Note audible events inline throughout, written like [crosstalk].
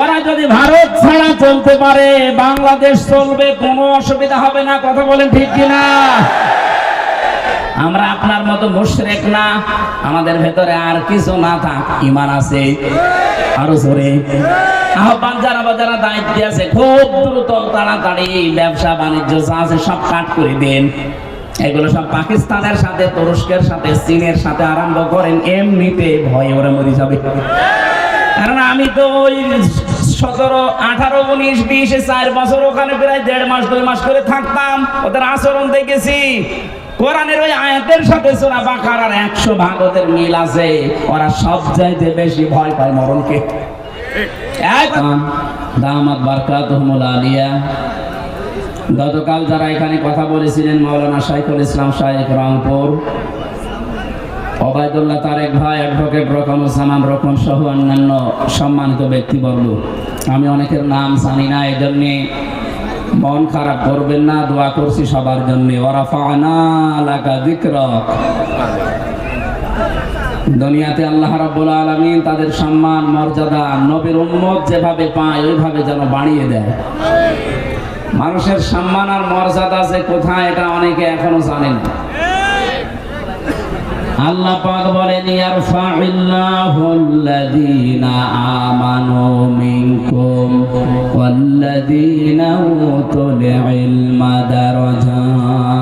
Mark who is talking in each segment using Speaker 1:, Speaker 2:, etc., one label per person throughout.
Speaker 1: ওরা যদি ভারত ছাড়া চলতে পারে, বাংলাদেশ চলবে, কোনো অসুবিধা হবে না। কথা বলেন ঠিক কিনা? আমরা আপনার মতো মুশরেক না। আমাদের ভেতরে আর কিছু না থাক ইমান আছে। আরও জোরে। আহ্বান যারা বা যারা দায়িত্বে আছে, খুব দ্রুত, তাড়াতাড়ি ব্যবসা বাণিজ্য যা আছে সব কাট করে দেন। এগুলো সব পাকিস্তানের সাথে, তুরস্কের সাথে, চীনের সাথে আরম্ভ করেন, এমনিতে ভয় ওরা মরে যাবে। কারণ আমি তো ওই সতেরো, আঠারো, উনিশ, বিশ, চার বছর ওখানে প্রায় দেড় মাস, দুই মাস করে থাকতাম। ওদের আচরণ দেখেছি। ওই আয়াতের সাথে একশো মিল আছে। ওরা সব চাইতে বেশি ভয় পায় মরণকে। আলিয়া। গতকাল যারা এখানে কথা বলেছিলেন, মৌলানা শাইখুল ইসলাম শাহেক রংপুর। অবায়দুল্লাহ তারেক ভাই অ্যাডভোকেট রকমুজ্জামান রকম সহ অন্যান্য সম্মানিত ব্যক্তিবর্গ। আমি অনেকের নাম জানি না এই জন্যে মন খারাপ করবেন না, দোয়া করছি সবার জন্য। দুনিয়াতে আল্লাহ রাব্বুল আলামিন তাদের সম্মান, মর্যাদা, নবীর উম্মত যেভাবে পায়, ওইভাবে যেন বাড়িয়ে দেয়। মানুষের সম্মান আর মর্যাদা যে কোথায়, এটা অনেকে এখনও জানে না। আল্লাহ পাক বলেন ইয়ারফাইল্লাহুল্লাযীনা আমানু মিনকুম ওয়াল্লাযীনা উতুল ইলমা দারাজাত।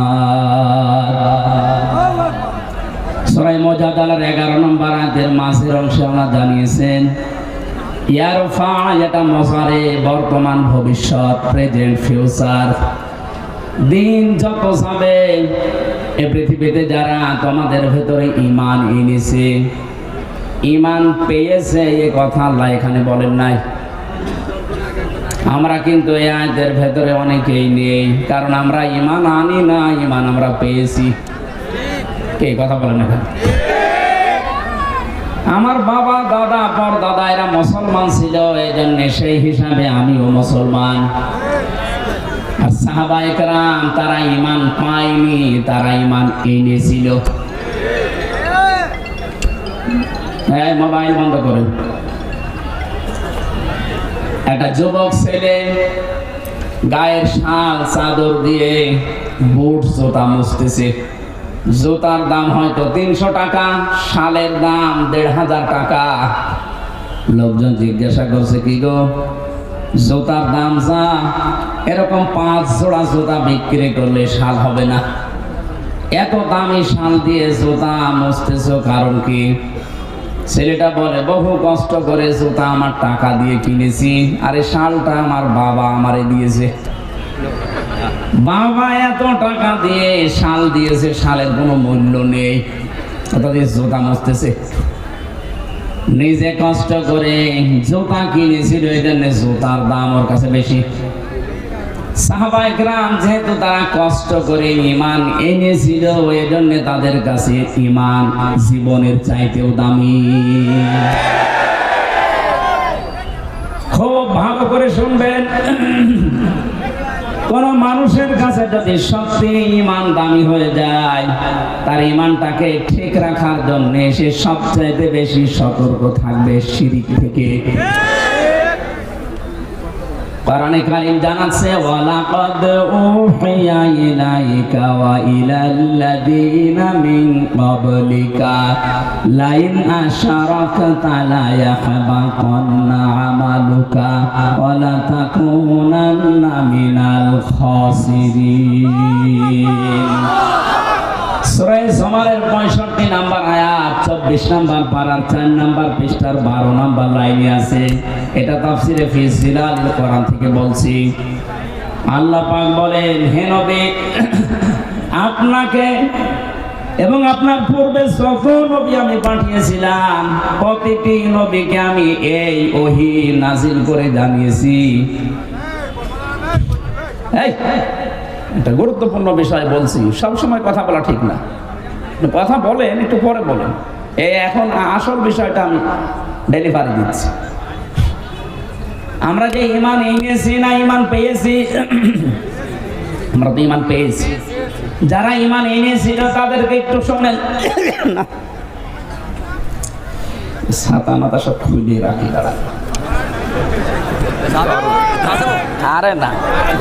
Speaker 1: সূরা মুজাদালার 11 নম্বর আয়াতের মাঝের অংশে আল্লাহ জানিয়েছেন ইয়ারফা এটা মজারে বর্তমান ভবিষ্যৎ, প্রেজেন্ট ফিউচার। দিন যত যাবে এ পৃথিবীতে যারা তোমাদের ভেতরে ইমান এনেছে ইমান পেয়েছে, এ কথা আল্লাহ এখানে বলেন নাই। আমরা কিন্তু এই আয়তের ভেতরে অনেকেই নেই, কারণ আমরা ইমান আনি না ইমান আমরা পেয়েছি। কে কথা বলেন এখানে? আমার বাবা, দাদা পর দাদা, এরা মুসলমান ছিল এই জন্য সেই হিসাবে আমিও মুসলমান। সাহাবা তারা ইমান পায়নি, তারা ইমান এনেছিল। হ্যাঁ মোবাইল বন্ধ করেন। একটা যুবক ছেলে গায়ের শাল, চাদর দিয়ে বুট, জোতা মুছতেছে। জোতার দাম হয়তো তিনশো টাকা, শালের দাম দেড় হাজার টাকা। লোকজন জিজ্ঞাসা করছে, কি গো? জুতার দাম যা, এরকম পাঁচ জোড়া জুতা বিক্রি করলে শাল হবে না। এত দামি শাল দিয়ে জুতা মুছতেছ কারণ কি? ছেলেটা বলে, বহু কষ্ট করে জুতা আমার টাকা দিয়ে কিনেছি, আর শালটা আমার বাবা আমারে দিয়েছে। বাবা এত টাকা দিয়ে শাল দিয়েছে, শালের কোনো মূল্য নেই। দিয়ে জুতা মসতেছে নিজে কষ্ট করে জুতা কিনেছিল এই জন্য জুতার দাম ওর কাছে বেশি। সাহাবাই গ্রাম যেহেতু তারা কষ্ট করে ইমান এনেছিল এই জন্য তাদের কাছে ইমান জীবনের চাইতেও দামি খুব ভালো করে শুনবেন কোন মানুষের কাছে যদি সত্যি ইমান দামি হয়ে যায়, তার ইমানটাকে ঠিক রাখার জন্য সে সবচাইতে বেশি সতর্ক থাকবে সিঁড়ি থেকে। কোরআনে কারীম জানাচ্ছে ওয়ালাকাদ উহিয়া ইলাইকা ওয়া ইলাল্লাযীনা মিন ক্বাবলিকা লাইন আশারাকতা লা ইয়াহবাতান্না আমালুকা ওয়া লা তাকুনান্না মিনাল খাসিরিন সূরা জমারের 65 নাম্বার আয়াত 24 নাম্বার পারার 4 নাম্বার পৃষ্ঠার 12 নাম্বার লাইনে আছে। এটা তাফসিরে ফি জিলালিল কোরআন থেকে বলছি। আল্লাহ পাক বলেন, হে নবী, আপনাকে এবং আপনার পূর্বে যত নবী আমি পাঠিয়েছিলাম, প্রতিটি নবীকে আমি এই ওহি নাজিল করে জানিয়েছি। এই একটা গুরুত্বপূর্ণ বিষয় বলছি। সবসময় কথা বলা ঠিক না। কথা বলেন, একটু পরে বলেন। এই এখন আসল বিষয়টা আমি ডেলিভারি দিচ্ছি। আমরা যে ইমান এনেছি না ইমান পেয়েছি, [coughs] আমরা তো ইমান পেয়েছি। যারা ইমান এনেছিল তাদেরকে একটু শোনেন। [coughs] ছাতা মাথা সব খুলে রাখি দাঁড়া আরে না।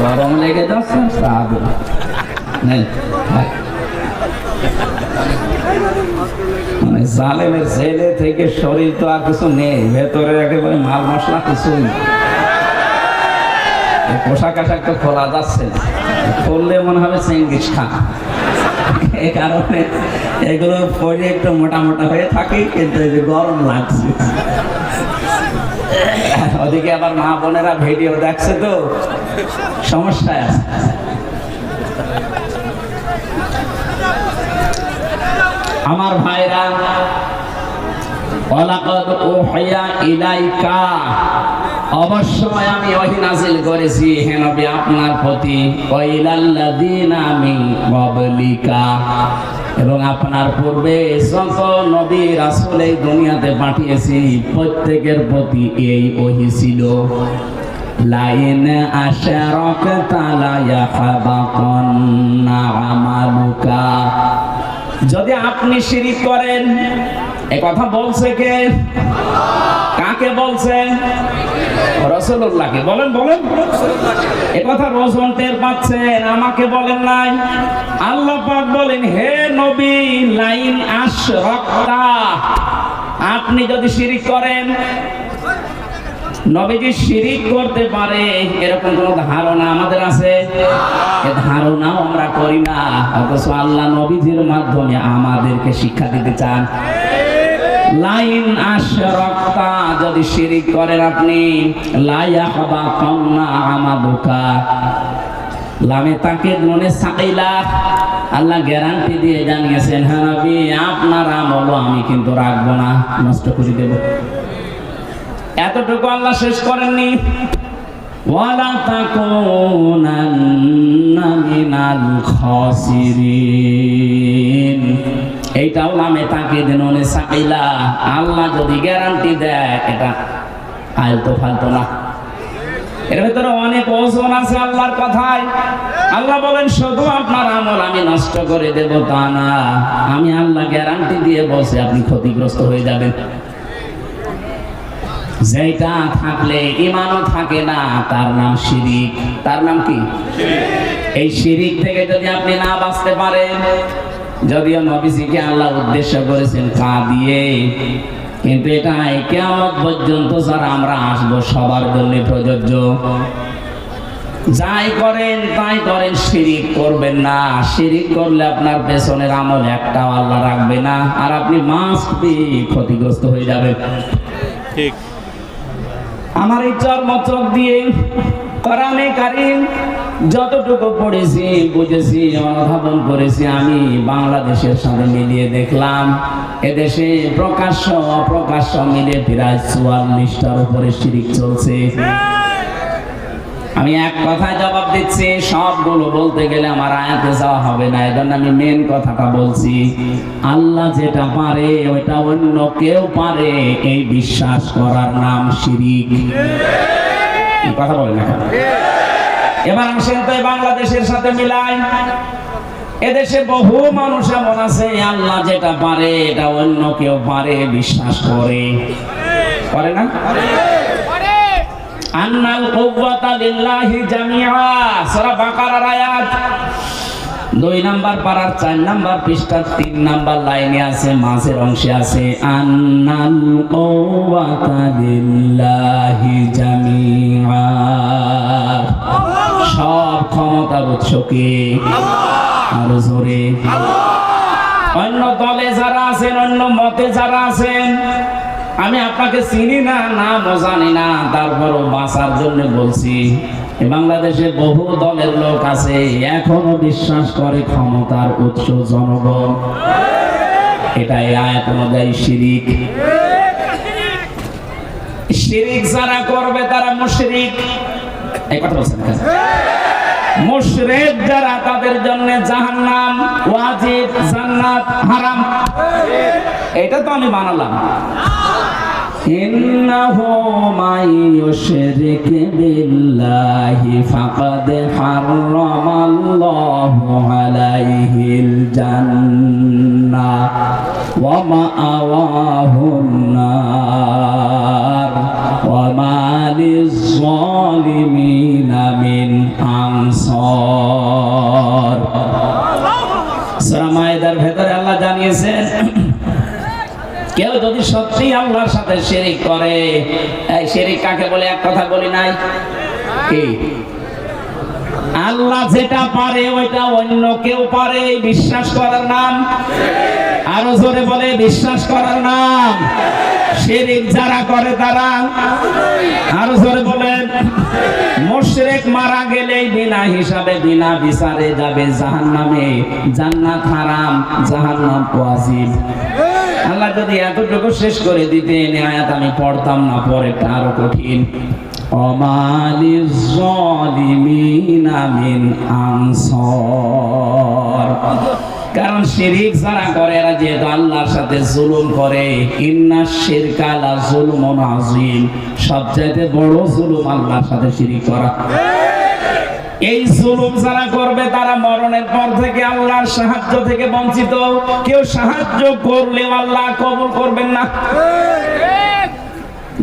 Speaker 1: গরম লেগে যাচ্ছে সাধু নেই। মানে জালেমের জেলে থেকে শরীর তো আর কিছু নেই, ভেতরে একেবারে মাল মশলা কিছুই পোশাক আশাক তো খোলা যাচ্ছে খুললে মনে হবে চেঙ্গিস খান। এই কারণে এগুলো পরে একটু মোটা মোটা হয়ে থাকে, কিন্তু গরম লাগছে। ওদিকে আবার মা বোনেরা ভিডিও দেখছে তো আছে। আমার ভাইরা, ওয়ালাকাদ উহিয়া ইলাইকা। অবশ্যই আমি ওহী নাযিল করেছি, হে নবী, আপনার প্রতি। ওয়াইলাল্লাযিনা মিন ক্বাবলিকা। এবং আপনার পূর্বে যত নবী রাসূল এই দুনিয়াতে পাঠিয়েছি, প্রত্যেকের প্রতি এই ওহী ছিল। লাইন আশারাকতা লা ইয়াহবাতান্না আমালুকা। যদি আপনি শিরিক করেন এ কথা বলছে কে? কাকে বলছেন রসুল্লাহকে। বলেন বলেন। এ কথা রসুল টের পাচ্ছেন, আমাকে বলেন নাই। আল্লাহ পাক বলেন, হে নবী, লাইন আপনি যদি শিরিক করেন, নবীজি শিরিক করতে পারে। এরকম কোন ধারণা আমাদের আছে? ধারণাও আমরা করি না। অথচ আল্লাহ নবীজির মাধ্যমে আমাদেরকে শিক্ষা দিতে চান। লাইন আশরাকতা, যদি শিরিক করেন আপনি লাইয়া হবা কন্না আমাদুকা। লামে তাকে মনে সাইলা আল্লাহ গ্যারান্টি দিয়ে জানিয়েছেন হ্যাঁ নবী, আপনার আমল আমি কিন্তু রাখব না, নষ্ট করে দেবো। এতটুকু আল্লাহ শেষ করেননি। ওয়ালা তাকুনান্না মিনাল খাসিরিন। এইটাও নামে তাকে দেন সাকিলা। আল্লাহ যদি গ্যারান্টি দেয় এটা আলতো ফালতো না। এর ভেতরে অনেক ওজন আছে আল্লাহর কথায়। আল্লাহ বলেন শুধু আপনার আমল আমি নষ্ট করে দেব তা না। আমি আল্লাহ গ্যারান্টি দিয়ে বসে আপনি ক্ষতিগ্রস্ত হয়ে যাবেন। যেটা থাকলে ইমানও থাকে না তার নাম শিরিক। তার নাম কি? এই শিরিক থেকে যদি আপনি না বাঁচতে পারেন যদিও নবীজিকে আল্লাহ উদ্দেশ্য করেছেন কা দিয়ে কিন্তু এটা কেমন পর্যন্ত যারা আমরা আসব সবার জন্য প্রযোজ্য। যাই করেন তাই করেন শিরিক করবেন না। শিরিক করলে আপনার পেছনের আমল একটাও আল্লাহ রাখবে না আর আপনি মাস্ট বি ক্ষতিগ্রস্ত হয়ে যাবেন।
Speaker 2: ঠিক।
Speaker 1: আমার এই চর্মচক দিয়ে কোরআনে কারিম যতটুকু পড়েছি, বুঝেছি, অনুধাবন করেছি, আমি বাংলাদেশের সাথে মিলিয়ে দেখলাম। এদেশে প্রকাশ্য, অপ্রকাশ্য মিলে প্রায় চুয়াল্লিশটার উপরে শিরিক চলছে। আমি এক কথায় জবাব দিচ্ছি, সবগুলো বলতে গেলে আমার আয়াতে যাওয়া হবে না, এজন্য আমি মেন কথাটা বলছি। আল্লাহ যেটা পারে ওইটা অন্য কেউ পারে, এই বিশ্বাস করার নাম শিরিক। এই কথা বলেন না? এবার আসেন তো বাংলাদেশের সাথে মিলাই। এদেশে বহু মানুষ এমন আছে আল্লাহ যেটা পারে এটা অন্য কেউ পারে বিশ্বাস করে। করে না? আন্নাল কুওয়াতা লিল্লাহি জামিআ। সূরা বাকারার আয়াত। দুই নাম্বার পারার চার নাম্বার পৃষ্ঠার তিন নাম্বার লাইনে আছে মাঝের অংশে আছে আন্নাল কুওয়াতা লিল্লাহি জামিআ। সব ক্ষমতার উৎস কে আরও জোরে। অন্য দলে যারা আছেন, অন্য মতে যারা আছেন, আমি আপনাকে চিনি না নামও জানি না, তারপরও বাঁচার জন্য বলছি বাংলাদেশে বহু দলের লোক আছে, এখনও বিশ্বাস করে ক্ষমতার উৎস জনগণ। এটাই আয়াত অনুযায়ী শিরিক। শিরিক যারা করবে তারা মুশরিক। এই যারা তাদের জন্য জাহান্নাম ওয়াজিব জান্নাত হারাম এটা তো আমি ভেতরে আল্লাহ জানিয়েছেন, কেউ যদি সত্যি আল্লাহর সাথে শেরিক করে, এই শেরিক কাকে বলে? এক কথা বলি নাই? কি? আল্লাহ যেটা পারে, ওইটা অন্য কেউ পারে, বিশ্বাস করার নাম? আরও জোরে বলে, বিশ্বাস করার নাম? শিরিক যারা করে তারা আরও জোরে বলেন, মুশরিক মারা গেলেই বিনা হিসাবে, বিনা বিচারে যাবে জাহান্নামে। জান্নাত হারাম, জাহান্নাম ওয়াজিব। আল্লাহ যদি এতটুকু শেষ করে দিতেন এই আয়াত আমি পড়তাম না পরেরটা আরও কঠিন। অমালির জালিমিনা মিন আনসার। কারণ শিরিক যারা করে, এরা যেহেতু আল্লাহর সাথে জুলুম করে। ইন্না শিরকালা জুলুমুন আযীম। সবচাইতে বড় জুলুম আল্লাহর সাথে শিরিক করা। এই জুলুম যারা করবে, তারা মরণের পর থেকে আল্লাহর সাহায্য থেকে বঞ্চিত। কেউ সাহায্য করলে আল্লাহ কবুল করবেন না।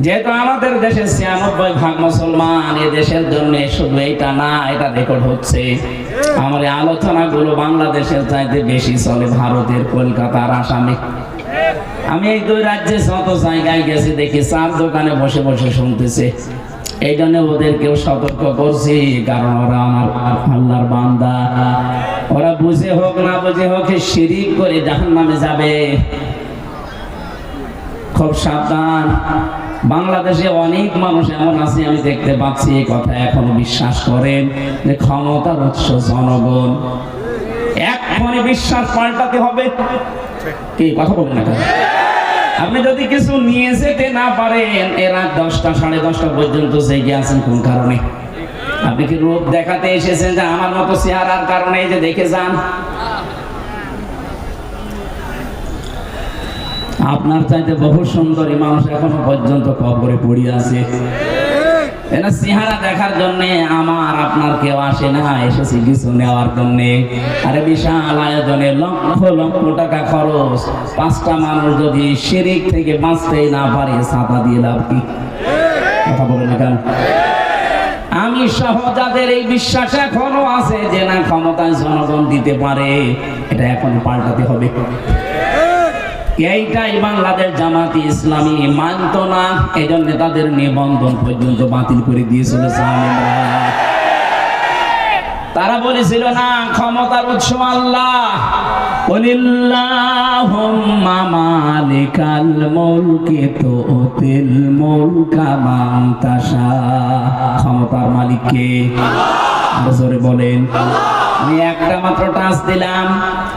Speaker 1: যেহেতু আমাদের দেশে ছিয়ানব্বই ভাগ মুসলমান, এ দেশের জন্য শুধু এইটা না, এটা রেকর্ড হচ্ছে। আমার এই আলোচনাগুলো বাংলাদেশের চাইতে বেশি চলে, ভারতের কলকাতার আসামে। আমি এই দুই রাজ্যে যত জায়গায় গেছি, দেখি চার দোকানে বসে বসে শুনতেছে। এই জন্য ওদেরকেও সতর্ক করছি, কারণ ওরা আমার আল্লাহর বান্দা। ওরা বুঝে হোক, না বুঝে হোক শিরিক করে জাহান নামে যাবে। খুব সাবধান। বাংলাদেশে অনেক মানুষ এমন আছে, আমি দেখতে পাচ্ছি, এই কথা এখনও বিশ্বাস করেন। যে ক্ষমতার উৎস জনগণ। এখনই বিশ্বাস পাল্টাতে হবে। কি, কথা বলেন না আপনি যদি কিছু নিয়ে যেতে না পারেন, এ রাত দশটা, সাড়ে দশটা পর্যন্ত জেগে আছেন কোন কারণে? আপনি কি রূপ দেখাতে এসেছেন যে আমার মতো চেহারার কারণে? যে দেখে যান। আপনার চাইতে বহু সুন্দরী মানুষ এখনও পর্যন্ত কবরে পড়ে আছে। চেহারা দেখার আমার আপনার কেউ আসে না নেওয়ার আরে লক্ষ লক্ষ টাকা খরচ। পাঁচটা মানুষ যদি থেকে না ছাতা কি? কথা আমি সহ যাদের এই বিশ্বাস এখনও আছে যে না ক্ষমতায় জনগণ দিতে পারে। এটা এখন পাল্টাতে হবে। এইটাই বাংলাদেশ জামাতি ইসলামী মানত না এই জন্য তাদের নিবন্ধন পর্যন্ত বাতিল করে দিয়েছিল তারা বলেছিল, না, ক্ষমতার উৎস আল্লাহ। ক্ষমতার মালিক কে? জোরে বলেন, আমি একটা মাত্র টাচ দিলাম।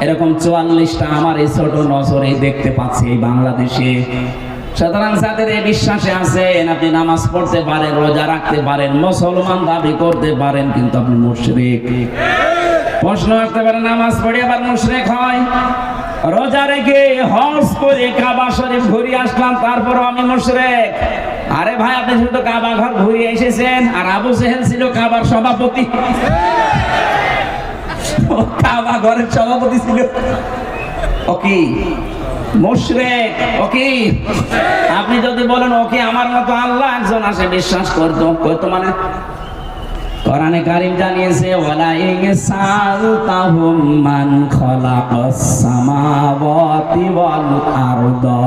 Speaker 1: এরকম চুয়াল্লিশটা আমার এই ছোট নজরে দেখতে পাচ্ছি এই বাংলাদেশে। সুতরাং যাদের এই বিশ্বাসে আছেন, আপনি নামাজ পড়তে পারেন, রোজা রাখতে পারেন, মুসলমান দাবি করতে পারেন, কিন্তু আপনি মুশরিক। প্রশ্ন রাখতে পারেন নামাজ পড়ে আবার মুশরিক হয়? রোজা রেখে হজ করে কাবা শরীফ ঘুরে আসলাম তারপর আমি মুশরিক। আরে ভাই, আপনি শুধু কাবা ঘর ঘুরে এসেছেন, আর আবু সেহেল ছিল কাবার সভাপতি। কাবা ঘরের সভাপতি ছিল। ওকে আপনি যদি বলেন ওকে আমার মতো আল্লাহ? একজন আসে, বিশ্বাস করতো। করতো মানে? কোরআনে কারিম জানিয়েছে, ওয়ালা ইনসালতাহুম মান খালাকাস সামাওয়াতি ওয়াল আরদা,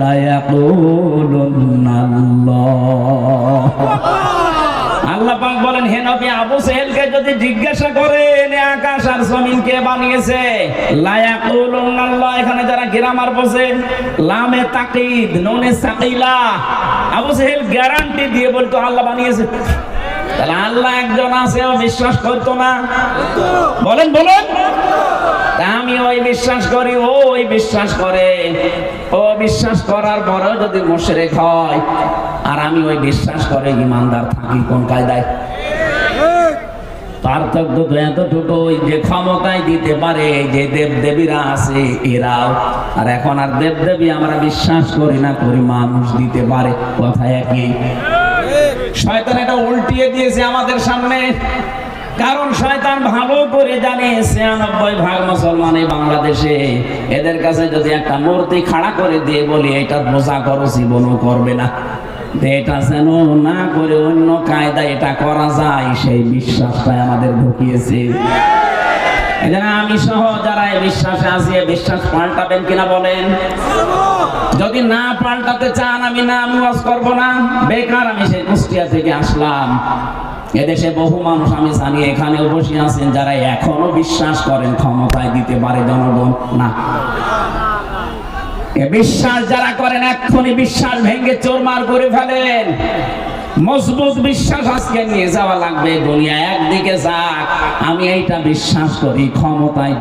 Speaker 1: লা ইয়াকুলুন্নাল্লাহ। আল্লাহ পাক বলেন, হে নবী আবু সেহেলকে যদি জিজ্ঞাসা করেন এ আকাশ আর জমিন কে বানিয়েছে? লা ইয়াকুলুন্নাল্লাহ, এখানে যারা গ্রামার বসে লামে তাকিদ, নুনে সাকিলা। আবু সেহেল গ্যারান্টি দিয়ে বলতো, আল্লাহ বানিয়েছে। তাহলে আল্লাহ একজন আছে বিশ্বাস করতো না। বলেন বলেন। আমি ওই বিশ্বাস করি, ও ওই বিশ্বাস করে। ও বিশ্বাস করার পরেও যদি মুশরিক হয়, আর আমি ওই বিশ্বাস করে ইমানদার থাকি, কোন কায়দায়? পার্থক্য তো এতটুকু যে ক্ষমতায় দিতে পারে যে দেব দেবীরা আছে, এরাও। আর এখন আর দেব দেবী আমরা বিশ্বাস করি না, করি মানুষ দিতে পারে, কথা একই। শয়তান এটা উল্টিয়ে দিয়েছে আমাদের সামনে। কারণ শয়তান ভালো করে জানে, ছিয়ানব্বই ভাগ মুসলমান এই বাংলাদেশে। এদের কাছে যদি একটা মূর্তি খাড়া করে দিয়ে বলি, এটা বোঝা করো, জীবনও করবে না। এটা যেন না করে অন্য কায়দা এটা করা যায়, সেই বিশ্বাসটাই আমাদের ঢুকিয়েছে। আমি সহ যারা বিশ্বাসে বিশ্বাস পাল্টাবেন কিনা বলেন? যদি না পাল্টাতে চান, আমি না করব না। বেকার আমি সেই কুষ্টিয়া থেকে আসলাম। এদেশে বহু মানুষ আমি জানি এখানেও বসে আছেন, যারা এখনও বিশ্বাস করেন, ক্ষমতায় দিতে পারে জনগণ। না। বিশ্বাস যারা করেন, এক্ষুনি বিশ্বাস ভেঙে চোরমার করে ফেলেন। মজবুত বিশ্বাস আজকে নিয়ে যাওয়া লাগবে দুনিয়া একদিকে যাক। আমি এইটা বিশ্বাস করি ক্ষমতায়